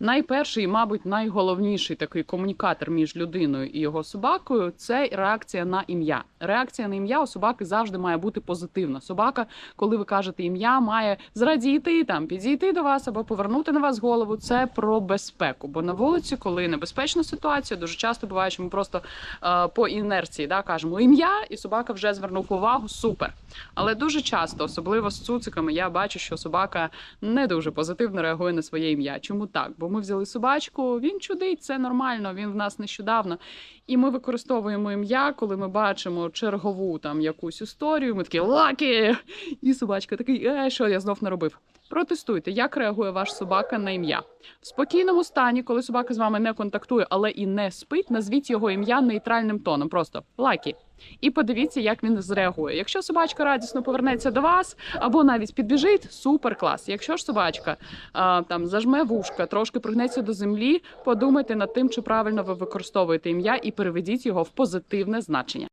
Найперший, мабуть, найголовніший такий комунікатор між людиною і його собакою це реакція на ім'я. Реакція на ім'я у собаки завжди має бути позитивна. Собака, коли ви кажете ім'я, має зрадіти там, підійти до вас або повернути на вас голову. Це про безпеку. Бо на вулиці, коли небезпечна ситуація, дуже часто буває, що ми просто е, по інерції да, кажемо ім'я, і собака вже звернув увагу. Супер. Але дуже часто, особливо з цуциками, я бачу, що собака не дуже позитивно реагує на своє ім'я. Чому так? Ми взяли собачку, він чудить, це нормально. Він в нас нещодавно. І ми використовуємо ім'я, коли ми бачимо чергову там якусь історію. Ми такі лакі! І собачка такий, е, що я знов наробив. Протестуйте, як реагує ваш собака на ім'я. В спокійному стані, коли собака з вами не контактує, але і не спить, назвіть його ім'я нейтральним тоном. Просто лакі. І подивіться, як він зреагує. Якщо собачка радісно повернеться до вас або навіть підбіжить, супер клас. Якщо ж собачка а, там зажме вушка, трошки пригнеться до землі, подумайте над тим, чи правильно ви використовуєте ім'я, і переведіть його в позитивне значення.